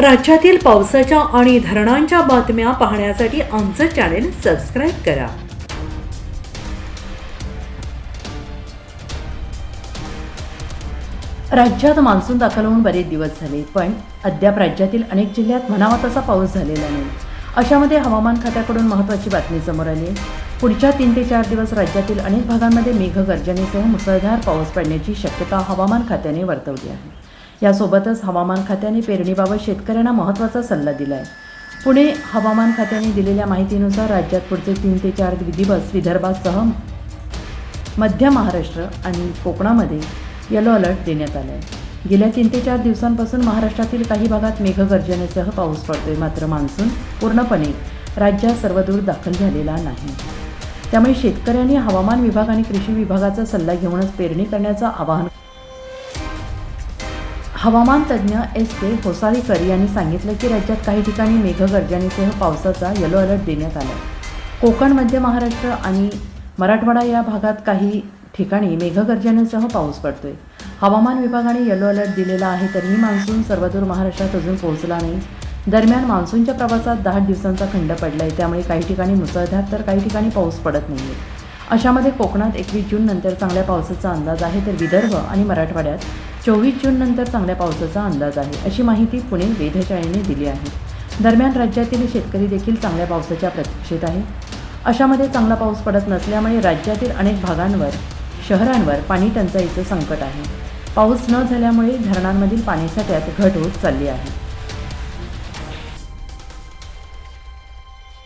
राज्यातील पावसाच्या आणि धरणांच्या बातम्या पाहण्यासाठी आमचं चॅनेल सबस्क्राईब करा. राज्यात मान्सून दाखल होऊन बरेच दिवस झाले पण अद्याप राज्यातील अनेक जिल्ह्यात म्हणावा तसा पाऊस झालेला नाही. अशामध्ये हवामान खात्याकडून महत्त्वाची बातमी समोर आली आहे. पुढच्या तीन ते चार दिवस राज्यातील अनेक भागांमध्ये मेघगर्जनेसह मुसळधार पाऊस पडण्याची शक्यता हवामान खात्याने वर्तवली आहे. यासोबतच हवामान खात्याने पेरणीबाबत शेतकऱ्यांना महत्त्वाचा सल्ला दिला आहे पुणे हवामान खात्याने दिलेल्या माहितीनुसार राज्यात पुढचे तीन ते चार दिवस विदर्भासह मध्य महाराष्ट्र आणि कोकणामध्ये येलो अलर्ट देण्यात आला आहे गेल्या तीन ते चार दिवसांपासून महाराष्ट्रातील काही भागात मेघगर्जनेसह पाऊस पडतोय. मात्र मान्सून पूर्णपणे राज्यात सर्वदूर दाखल झालेला नाही. त्यामुळे शेतकऱ्यांनी हवामान विभाग आणि कृषी विभागाचा सल्ला घेऊनच पेरणी करण्याचं आवाहन हवामान तज्ज्ञ एस के होसाळीकर यांनी सांगितलं की राज्यात काही ठिकाणी मेघगर्जनेसह पावसाचा येलो अलर्ट देण्यात आला कोकण मध्य महाराष्ट्र आणि मराठवाडा या भागात काही ठिकाणी मेघगर्जनेसह पाऊस पडतोय. हवामान विभागाने येलो अलर्ट दिलेला आहे तरीही मान्सून सर्वदूर महाराष्ट्रात अजून पोहोचला नाही. दरम्यान मान्सूनच्या प्रवासात दहा दिवसांचा खंड पडला आहे त्यामुळे काही ठिकाणी मुसळधार तर काही ठिकाणी पाऊस पडत नाही आहे अशामध्ये कोकणात एकवीस जून नंतर चांगल्या पावसाचा अंदाज आहे तर विदर्भ आणि मराठवाड्यात चोवीस जूननंतर चांगल्या पावसाचा अंदाज आहे अशी माहिती पुणे वेधशाळेने दिली आहे. दरम्यान राज्यातील शेतकरी देखील चांगल्या पावसाच्या प्रतीक्षेत आहे. अशामध्ये चांगला पाऊस पडत नसल्यामुळे राज्यातील अनेक भागांवर शहरांवर पाणी टंचाईचं संकट आहे. पाऊस न झाल्यामुळे धरणांमधील पाणीसाठ्यात घट होत चालली आहे.